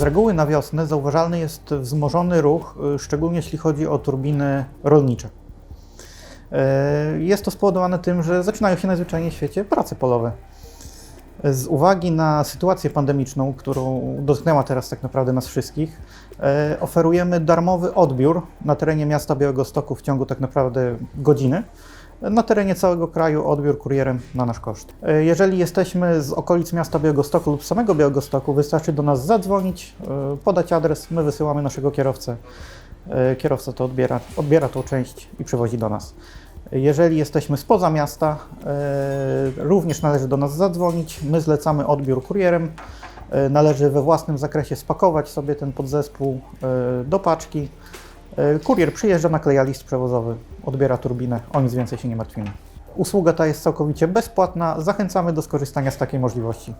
Z reguły na wiosnę zauważalny jest wzmożony ruch, y, szczególnie jeśli chodzi o turbiny rolnicze. Y, Jest to spowodowane tym, że zaczynają się najzwyczajniej w świecie prace polowe. Z uwagi na sytuację pandemiczną, którą dotknęła teraz tak naprawdę nas wszystkich, e, oferujemy darmowy odbiór na terenie miasta Białegostoku w ciągu tak naprawdę godziny. Na terenie całego kraju odbiór kurierem na nasz koszt. E, Jeżeli jesteśmy z okolic miasta Białegostoku lub samego Białegostoku, wystarczy do nas zadzwonić, e, podać adres, my wysyłamy naszego kierowcę. E, Kierowca to odbiera, odbiera tą część i przywozi do nas. Jeżeli jesteśmy spoza miasta, również należy do nas zadzwonić. My zlecamy odbiór kurierem. Należy we własnym zakresie spakować sobie ten podzespół do paczki. E, Kurier przyjeżdża, nakleja list przewozowy, odbiera turbinę, o nic więcej się nie martwimy. Usługa ta jest całkowicie bezpłatna. Zachęcamy do skorzystania z takiej możliwości.